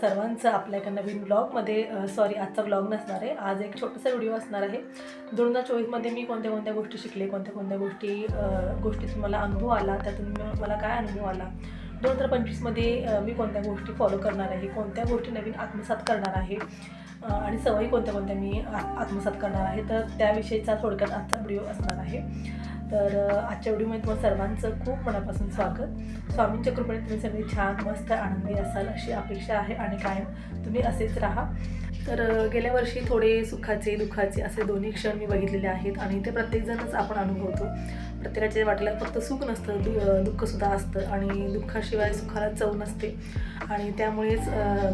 सर्वांचं आपल्या एका नवीन ब्लॉगमध्ये सॉरी आजचा ब्लॉग नसणार आहे. आज एक छोटासा व्हिडिओ असणार आहे. दोन हजार चोवीसमध्ये मी कोणत्या कोणत्या गोष्टी शिकले कोणत्या कोणत्या गोष्टी गोष्टीचा गोष्टीतून मला अनुभव आला त्यातून मला काय अनुभव आला दोन हजार पंचवीसमध्ये मी कोणत्या गोष्टी फॉलो करणार आहे कोणत्या गोष्टी नवीन आत्मसात करणार आहे आणि सवयी कोणत्या कोणत्या मी आत्मसात करणार आहे तर त्याविषयीचा थोडक्यात आजचा व्हिडिओ असणार आहे. तर आजच्या व्हिडिओमध्ये तुम्हाला सर्वांचं खूप मनापासून स्वागत. स्वामींच्या कृपेने तुम्ही सगळे छान मस्त आनंदी असाल अशी अपेक्षा आहे आणि कायम तुम्ही असेच राहा. तर गेल्या वर्षी थोडे सुखाचे दुःखाचे असे दोन्ही क्षण मी बघितलेले आहेत आणि ते प्रत्येकजणच आपण अनुभवतो. प्रत्येकाच्या वाटेला फक्त सुख नसतं दु दुःखसुद्धा असतं आणि दुःखाशिवाय सुखाला चव नसते. आणि त्यामुळेच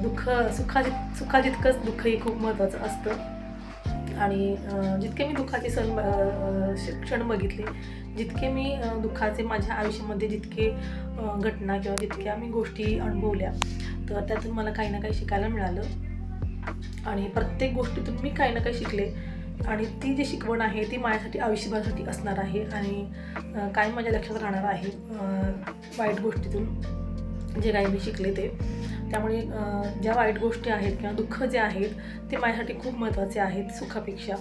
दुःख सुखा सुखा जितकंच दुःखही खूप महत्त्वाचं असतं. आणि जितके मी दुःखाचे सण ब- क्षण बघितले जितके मी दुःखाचे माझ्या आयुष्यामध्ये जितके घटना किंवा जितक्या मी गोष्टी अनुभवल्या तर त्यातून मला काही ना काही शिकायला मिळालं. आणि प्रत्येक गोष्टीतून मी काही ना काही शिकले. आणि ती जी शिकवण आहे ती माझ्यासाठी आयुष्यभरासाठी असणार आहे. आणि काय कायम माझ्या लक्षात राहणार आहे वाईट गोष्टीतून जे काही मी शिकले ते. त्यामुळे ज्या वाईट गोष्टी आहेत किंवा दुःख जे आहेत ते माझ्यासाठी खूप महत्त्वाचे आहेत सुखापेक्षा.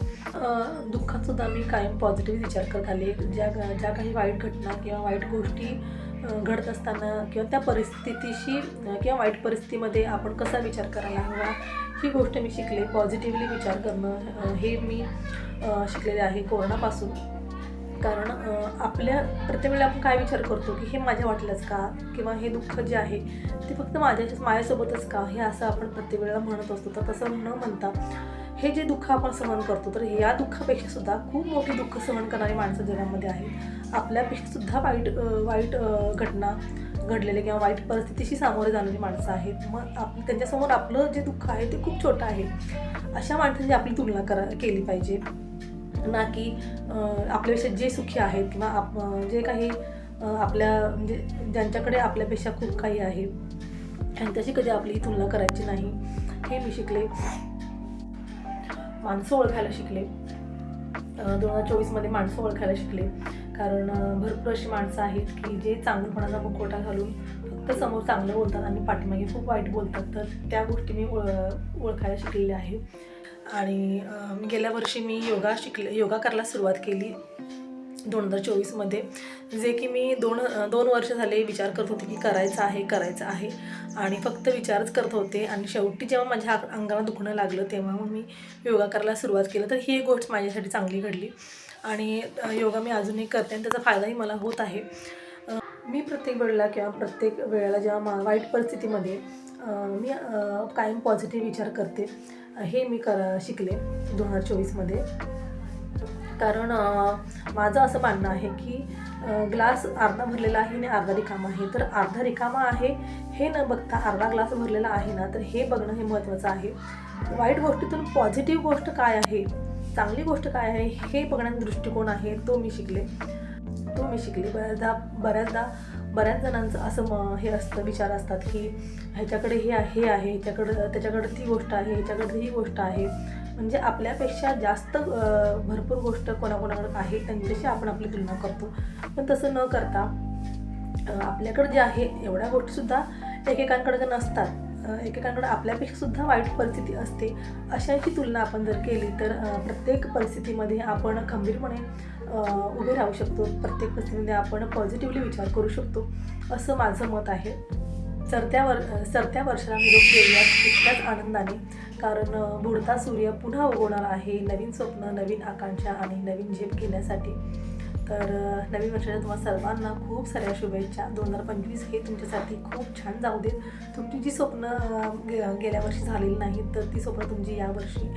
दुःखातसुद्धा मी कायम पॉझिटिव्ह विचार करत आले ज्या ज्या काही वाईट घटना किंवा वाईट गोष्टी घडत असताना किंवा त्या परिस्थितीशी किंवा वाईट परिस्थितीमध्ये आपण कसा विचार करायला हवा ही गोष्ट मी शिकले. पॉझिटिव्हली विचार करणं हे मी शिकलेले आहे कोरोनापासून. कारण आपल्या प्रत्येक वेळेला आपण काय विचार करतो की हे माझ्या वाटलंच का? किंवा हे दुःख जे आहे ते फक्त माझ्या माझ्यासोबतच का? हे असं आपण प्रत्येक वेळेला म्हणत असतो. तर तसं न म्हणता हे जे दुःख आपण सहन करतो तर या दुःखापेक्षा सुद्धा खूप मोठी दुःख सहन करणारी माणसं जगामध्ये आहेत. आपल्यापेक्षा सुद्धा वाईट वाईट घटना घडलेले किंवा वाईट परिस्थितीशी सामोरे जाणारी माणसं आहेत. मग आप त्यांच्यासमोर आपलं जे दुःख आहे ते खूप छोटं आहे. अशा माणसांची आपली तुलना करा केली पाहिजे. ना की आपल्यापेक्षा जे सुखी आहेत किंवा आप जे काही आपल्या म्हणजे ज्यांच्याकडे आपल्यापेक्षा खूप काही आहे त्यांच्याशी कधी आपली तुलना करायची नाही. हे मी शिकले. माणसं ओळखायला शिकले. दोन हजार चोवीसमध्ये माणसं ओळखायला शिकले. कारण भरपूर अशी माणसं आहेत की जे चांगलपणाचा मुखवटा घालून फक्त समोर चांगलं बोलतात आणि पाठीमागे खूप वाईट बोलतात. तर त्या गोष्टी मी ओळ ओळखायला शिकलेल्या आहे. आणि मी गेल्या वर्षी मी योगा शिकले योगा करायला सुरुवात केली दोन हजार चोवीसमध्ये जे की मी दोन दोन वर्ष झाले विचार करत होते की करायचं आहे करायचं आहे. आणि फक्त विचारच करत होते. आणि शेवटी जेव्हा माझ्या अंगाला दुखणं लागलं तेव्हा मग मी योगा करायला सुरुवात केलं. तर ही गोष्ट माझ्यासाठी चांगली घडली. आणि योगा मी अजूनही करते आणि त्याचा फायदाही मला होत आहे. मी प्रत्येक वेळेला किंवा प्रत्येक वेळेला जेव्हा मा वाईट परिस्थितीमध्ये मी कायम पॉझिटिव्ह विचार करते. हे मी कर शिकले दोन हजार चोवीसमध्ये कारण माझं असं मानणं आहे की ग्लास अर्धा भरलेला आहे आणि अर्धा रिकामा आहे. तर अर्धा रिकामा आहे हे न बघता अर्धा ग्लास भरलेला आहे ना तर हे बघणं हे महत्त्वाचं आहे. वाईट गोष्टीतून पॉझिटिव्ह गोष्ट काय आहे? चांगली गोष्ट काय आहे? हे बघण्याचा दृष्टिकोन आहे. तो मी शिकले. तो मी शिकले. बऱ्याचदा बऱ्याचदा बऱ्याच जणांचं असं म हे असतं विचार असतात की ह्याच्याकडे हे आहे हे आहे ह्याच्याकडं त्याच्याकडे ती गोष्ट आहे ह्याच्याकडे ही गोष्ट आहे. म्हणजे आपल्यापेक्षा जास्त भरपूर गोष्ट कोणाकोणाकडे आहे त्यांच्याशी आपण आपली तुलना करतो. पण तसं न करता आपल्याकडे जे आहे एवढ्या गोष्टीसुद्धा एकेकांकडे जर नसतात एकेकांकडे आपल्यापेक्षा सुद्धा वाईट परिस्थिती असते अशाची तुलना आपण जर केली तर प्रत्येक परिस्थितीमध्ये आपण खंबीरपणे उभे राहू शकतो. प्रत्येक परिस्थितीमध्ये आपण पॉझिटिव्हली विचार करू शकतो. असं माझं मत आहे. सरत्या वर सरत्या वर्षाला निरोप देऊया तितक्याच आनंदाने. कारण बुडता सूर्य पुन्हा उगवणार आहे. नवीन स्वप्न नवीन आकांक्षा आणि नवीन झेप घेण्यासाठी. तर नवीन वर्षाच्या तुम्हाला सर्वांना खूप साऱ्या शुभेच्छा. दोन हजार पंचवीस हे तुमच्यासाठी खूप छान जाऊ देत. तुमची जी स्वप्न गे- गेल्या वर्षी झालेली नाहीत तर ती स्वप्न तुमची यावर्षी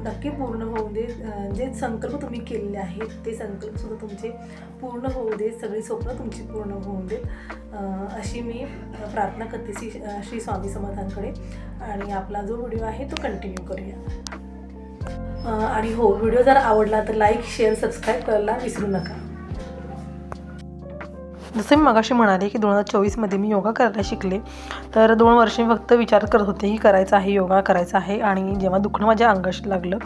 नक्की पूर्ण होऊ दे जे संकल्प तुम्ही केलेले आहेत ते संकल्पसुद्धा तुमचे पूर्ण होऊ दे सगळी स्वप्न तुमची पूर्ण होऊ देत. अशी मी प्रार्थना करते श्री श्री स्वामी समर्थांकडे. आणि आपला जो व्हिडिओ आहे तो कंटिन्यू करूया. आणि हो व्हिडिओ जर आवडला तर लाईक शेअर सबस्क्राईब करायला विसरू नका. जसं मी मगाशी म्हणाले की दोन हजार चोवीसमध्ये मी योगा करायला शिकले तर दोन वर्ष मी फक्त विचार करत होते की करायचं आहे योगा करायचा आहे. आणि जेव्हा दुखणं माझ्या अंगाशी लागलं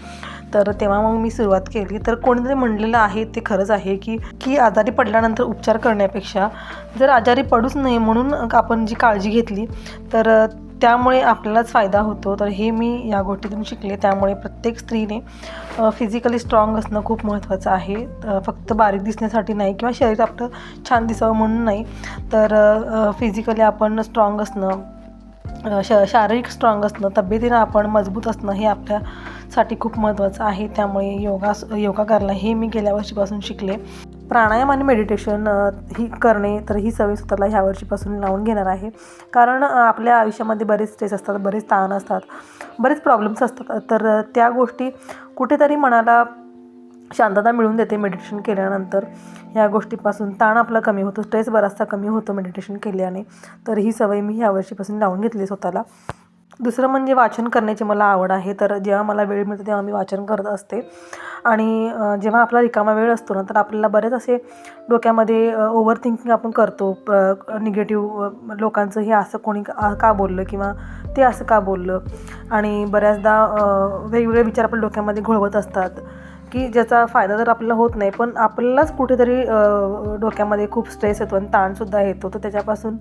तर तेव्हा मग मी सुरुवात केली. तर कोणीतरी म्हणलेलं आहे ते खरंच आहे की की आजारी पडल्यानंतर उपचार करण्यापेक्षा जर आजारी पडूच नाही म्हणून आपण जी काळजी घेतली तर त्यामुळे आपल्यालाच फायदा होतो. तर हे मी या गोष्टीतून शिकले. त्यामुळे प्रत्येक स्त्रीने फिजिकली स्ट्रॉंग असणं खूप महत्त्वाचं आहे. फक्त बारीक दिसण्यासाठी नाही किंवा शरीर आपलं छान दिसावं म्हणून नाही. तर फिजिकली आपण स्ट्रॉंग असणं श शारीरिक स्ट्रॉंग असणं तब्येतीनं आपण मजबूत असणं हे आपल्यासाठी खूप महत्त्वाचं आहे. त्यामुळे योगा योगा करायला हे मी गेल्या वर्षीपासून शिकले. प्राणायाम आणि मेडिटेशन ही करणे तर ही सवय स्वतःला ह्या वर्षीपासून लावून घेणार आहे. कारण आपल्या आयुष्यामध्ये बरेच स्ट्रेस असतात बरेच ताण असतात बरेच प्रॉब्लेम्स असतात. तर त्या गोष्टी कुठेतरी मनाला शांतता मिळून देते मेडिटेशन केल्यानंतर. ह्या गोष्टीपासून ताण आपला कमी होतो स्ट्रेस बराचसा कमी होतो मेडिटेशन केल्याने. तर ही सवय मी ह्या वर्षीपासून लावून घेतली स्वतःला. दुसरं म्हणजे वाचन करण्याची मला आवड आहे. तर जेव्हा मला वेळ मिळतो तेव्हा मी वाचन करत असते. आणि जेव्हा आपला रिकामा वेळ असतो ना तर आपल्याला बरेच असे डोक्यामध्ये ओव्हर थिंकिंग आपण करतो. निगेटिव्ह लोकांचं हे असं कोणी का का बोललं किंवा ते असं का बोललं? आणि बऱ्याचदा वेगवेगळे विचार आपण डोक्यामध्ये घोळवत असतात. की ज्याचा फायदा तर आपल्याला होत नाही पण आपल्यालाच कुठेतरी डोक्यामध्ये खूप स्ट्रेस येतो आणि ताणसुद्धा येतो. तर त्याच्यापासून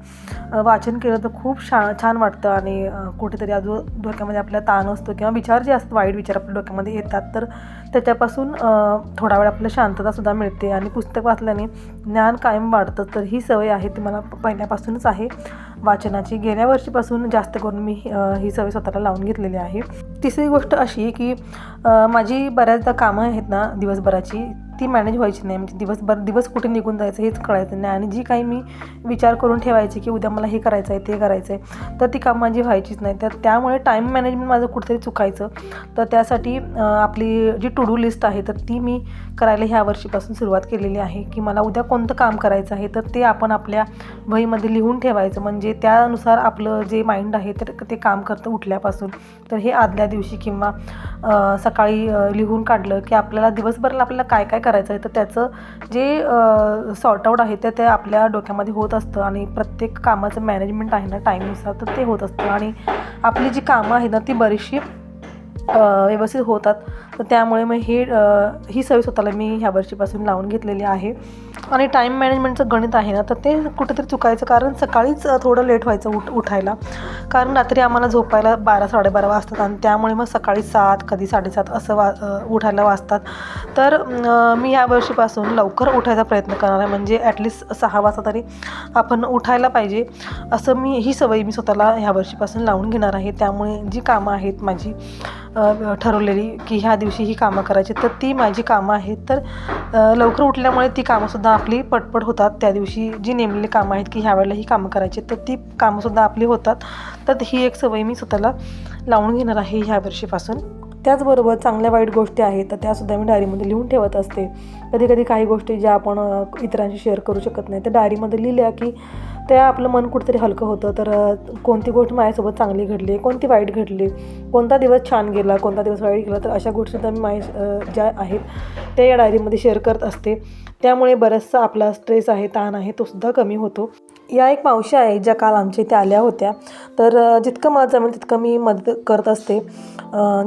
वाचन केलं तर खूप छा छान वाटतं आणि कुठेतरी अजून डोक्यामध्ये आपला ताण असतो किंवा विचार जे असतात वाईट विचार आपल्या डोक्यामध्ये येतात तर त्याच्यापासून थोडा वेळ आपल्याला शांततासुद्धा मिळते आणि पुस्तक वाचल्याने ज्ञान कायम वाढतं. तर ही सवय आहे ती मला पहिल्यापासूनच आहे. वाचनाची गेल्या वर्षीपासून जास्त करून मी ही सवय स्वतःला लावून घेतलेली आहे. तिसरी गोष्ट अशी की माझी बऱ्याचदा कामं आहेत ना दिवसभराची. ती मॅनेज व्हायची नाही. म्हणजे दिवसभर दिवस कुठे निघून जायचं हेच कळायचं नाही. आणि जी काही मी विचार करून ठेवायची की उद्या मला हे करायचं आहे ते करायचं आहे तर ती कामं माझी व्हायचीच नाही. तर त्यामुळे टाईम मॅनेजमेंट माझं कुठेतरी चुकायचं. तर त्यासाठी आपली जी टू डू लिस्ट आहे तर ती मी करायला ह्या वर्षीपासून सुरुवात केलेली आहे की मला उद्या कोणतं काम करायचं आहे तर ते आपण आपल्या वहीमध्ये लिहून ठेवायचं. म्हणजे त्यानुसार आपलं जे माइंड आहे तर ते काम करतं उठल्यापासून. तर हे आदल्या दिवशी किंवा सकाळी लिहून काढलं की आपल्याला दिवसभराला आपल्याला काय काय करायचं करायचं आहे तर त्याचं जे सॉर्ट आऊट आहे ते ते आपल्या डोक्यामध्ये होत असतं आणि प्रत्येक कामाचं मॅनेजमेंट आहे ना टाईमनुसार तर ते होत असतं. आणि आपली जी कामं आहेत ना ती बरीचशी व्यवस्थित होतात. तर त्यामुळे मग हे ही सवय स्वतःला मी ह्या वर्षीपासून लावून घेतलेली आहे. आणि टाईम मॅनेजमेंटचं गणित आहे ना तर ते कुठेतरी चुकायचं कारण सकाळीच थोडं लेट व्हायचं उठ उठायला. कारण रात्री आम्हाला झोपायला बारा साडेबारा वाजतात आणि त्यामुळे मग सकाळी सात कधी साडेसात असं वा उठायला वाजतात. तर मी ह्या वर्षीपासून लवकर उठायचा प्रयत्न करणार आहे. म्हणजे ॲटलिस्ट सहा वाजता तरी आपण उठायला पाहिजे असं मी ही सवय मी स्वतःला ह्या वर्षीपासून लावून घेणार आहे. त्यामुळे जी कामं आहेत माझी ठरवलेली की ह्या दिवशी ही कामं करायची. तर ती माझी कामं आहेत. तर लवकर उठल्यामुळे ती कामंसुद्धा आपली पटपट होतात. त्या दिवशी जी नेमलेली कामं आहेत की ह्या वेळेला ही कामं करायची तर ती कामंसुद्धा आपली होतात. तर ही एक सवय मी स्वतःला लावून घेणार आहे ह्या वर्षीपासून. त्याचबरोबर चांगल्या वाईट गोष्टी आहेत तर त्यासुद्धा मी डायरीमध्ये लिहून ठेवत असते. कधी कधी काही गोष्टी ज्या आपण इतरांशी शेअर करू शकत नाही तर डायरीमध्ये लिहिल्या की त्या आपलं मन कुठेतरी हलकं होतं. तर कोणती गोष्ट माझ्यासोबत चांगली घडली कोणती वाईट घडली कोणता दिवस छान गेला कोणता दिवस वाईट गेला तर अशा गोष्टीसुद्धा मी माझ्या ज्या आहेत त्या या डायरीमध्ये शेअर करत असते. त्यामुळे बराचसा आपला स्ट्रेस आहे ताण आहे तो सुद्धा कमी होतो. या एक मावशी आहे ज्या काल आमच्या इथे आल्या होत्या. तर जितकं मला जमेल तितकं मी मदत करत असते.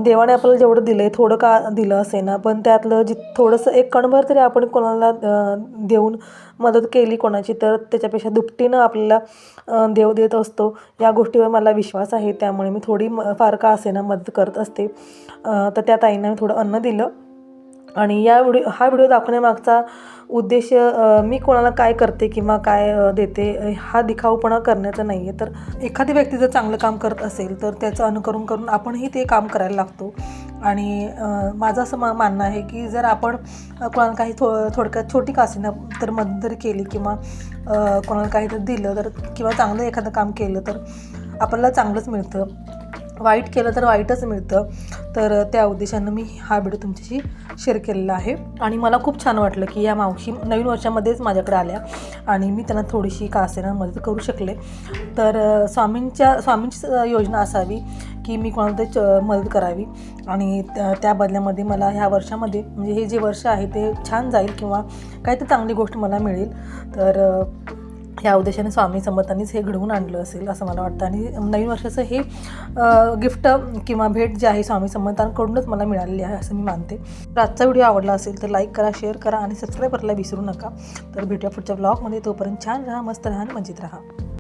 देवाने आपल्याला जेवढं दिलं आहे थोडं का दिलं असे ना पण त्यातलं जि थोडंसं एक कणभर तरी आपण कोणाला देऊन मदत केली कोणाची तर त्याच्यापेक्षा दुपटीनं आपल्याला देव देत असतो. या गोष्टीवर मला विश्वास आहे त्यामुळे मी थोडी म फार का असे ना मदत करत असते. तर त्या ताईंना मी थोडं अन्न दिलं. आणि या व्हिडिओ हा व्हिडिओ दाखवण्यामागचा उद्देश मी कोणाला काय करते किंवा काय देते हा दिखाऊपणा करण्याचा नाही आहे तर एखादी व्यक्ती जर चांगलं काम करत असेल तर त्याचं अनुकरण करून आपणही ते काम करायला लागतो. आणि माझं असं मा मानणं आहे की जर आपण कोणाला काही थो थोडक्यात छोटी का असेना तर मदत जरी केली किंवा कोणाला काही तर दिलं तर किंवा चांगलं एखादं काम केलं तर आपल्याला चांगलंच मिळतं. वाईट केलं तर वाईटच मिळतं. तर त्या उद्देशानं मी हा व्हिडिओ तुमच्याशी शेअर केलेला आहे. आणि मला खूप छान वाटलं की या मावशी नवीन वर्षामध्येच माझ्याकडे आल्या आणि मी त्यांना थोडीशी का असेना मदत करू शकले. तर स्वामींच्या स्वामींची योजना असावी की मी कोणाला च मदत करावी. आणि त्या त्या बदल्यामध्ये मला ह्या वर्षामध्ये म्हणजे हे जे वर्ष आहे ते छान जाईल किंवा काहीतरी चांगली गोष्ट मला मिळेल. तर ह्या उद्देशाने स्वामी समर्थांनीच हे घडवून आणलं असेल असं मला वाटतं. आणि नवीन वर्षाचं हे गिफ्ट किंवा भेट जे आहे स्वामी समर्थांकडूनच मला मिळालेली आहे असं मी मानते. तर आजचा व्हिडिओ आवडला असेल तर लाईक करा शेअर करा आणि सबस्क्राईब करायला विसरू नका. तर भेटूया पुढच्या ब्लॉगमध्ये तोपर्यंत छान राहा मस्त राहा आणि मजेत राहा.